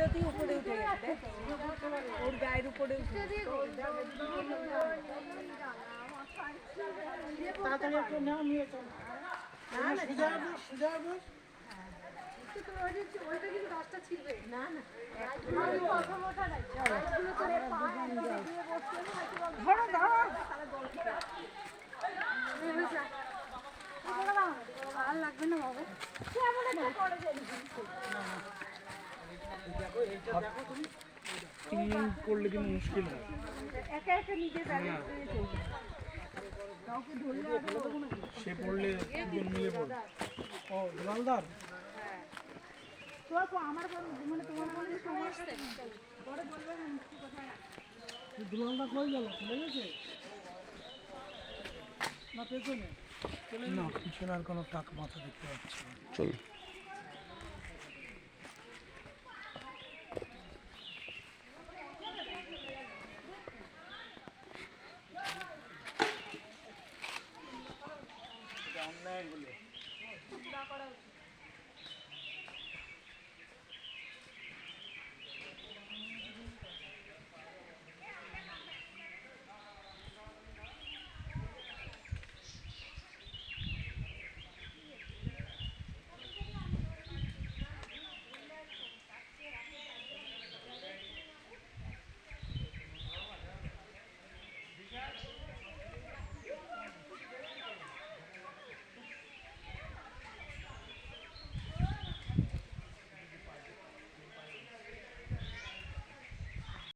লতি উপরে উঠে গেছে। ওর গায়ের উপরে উঠে তাড়াতাড়ি একটু নাও নিয়ে চলো। সুজা বস তিন করলে কিন্তু মুশকিল হয়। একা একা নিজে সে পড়লে দুজন মিলে পড়বে ও দুলালদার দুলালদা কই গেল চলে গেছে? না পেছনে? না। পিছনে আর কোনো টাক মাথা দেখতে পাচ্ছি চল। অন্যায় বলে